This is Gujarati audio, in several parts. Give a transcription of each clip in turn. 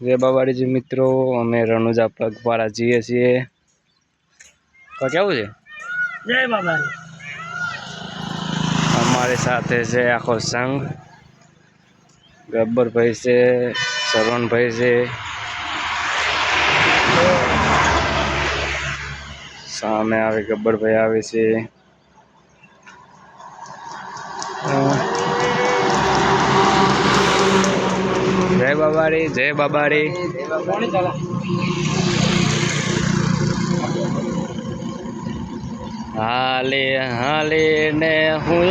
જય બાબાડીજી મિત્રો અમે રણુજા પગપાળા જઈએ છીએ. તો કેવું છે? જય બાબા અમારી સાથે છે આખો સંઘ. ગબ્બરભાઈ છે શરવણભાઈ છે. સામે આવે ગબ્બરભાઈ આવે છે. બાબારી, જય બાબારી. હાલે હાલે ને હું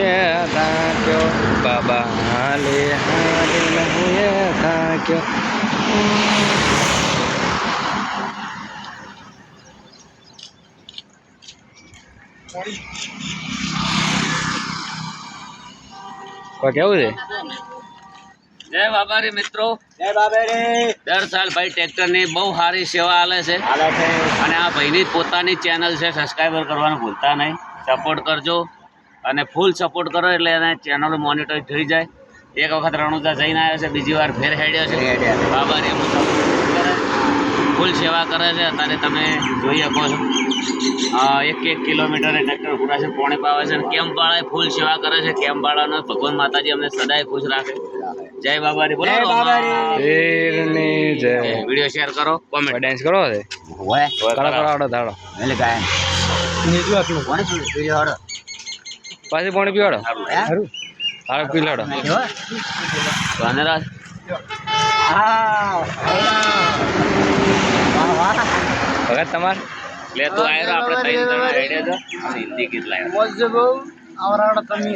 થાક્યો. બાબા, હાલે હાલે ને હું થાક્યો. કેવું છે? જય બાબારી મિત્રો. જય બાબા રે દર સાલ ભાઈ ટ્રેક્ટરની બહુ સારી સેવા આલે છે. અને આ ભાઈની પોતાની ચેનલ છે સબસ્ક્રાઈબર કરવાનું ભૂલતા નહીં. સપોર્ટ કરજો. અને ફૂલ સપોર્ટ કરો એટલે એને ચેનલ મોનિટર થઈ જાય. એક વખત રણુજા જઈને આવ્યો છે બીજી વાર ફેર હેડ્યો છે. બાબા બાબારી ફૂલ સેવા કરે છે. અત્યારે તમે જોઈ શકો છો. એક એક કિલોમીટરે ટ્રેક્ટર પૂરા છે પોણે પાવે છે કેમ કેમ્પ વાળા ફૂલ સેવા કરે છે. કેમ્પ વાળાનો ભગવાન માતાજી અમને સદાય ખુશ રાખે. જય બાબારી. બોલો જય. વીડિયો શેર કરો કોમેન્ટ ડાન્સ કરો છે? હોય કરો કરો આડો ધાડો એટલે કાય નીચું આટલું. કોને છોડી પીડી હડો. પાછી પાણી પીવાડો? હારું. હાલો પી લાડો. હા વાહ વાહ ભગત તમાર? લે તું આયરો આપણે ત્રણ જણા હેડે છે અને હિન્દી ગીત લાવ્યો મોજ બહુ આવરાડ તમે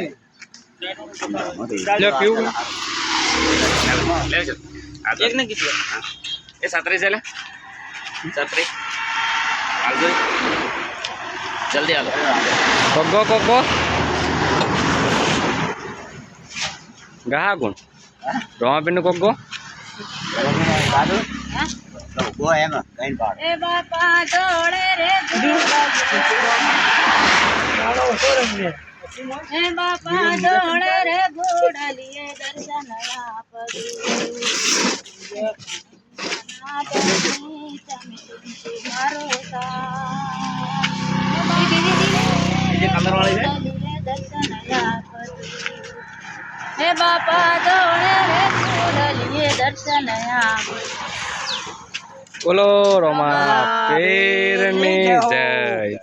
લે પીવું લે છે એક ને કીધું એ સાતરી છે લે છત્રી હાલજો જલ્દી હાલો કોકો કોકો ગાહા કોણ રોમાપીનું કોકો સાધુ કો એમ કઈ પાડ એ બાપા જોડે રે હે બાપા જોડે રે ઘોડલીએ દર્શન મારો હે બાપા જોડે રે ઘોડલીએ દર્શન આપો બોલો રોમા પીરની જય.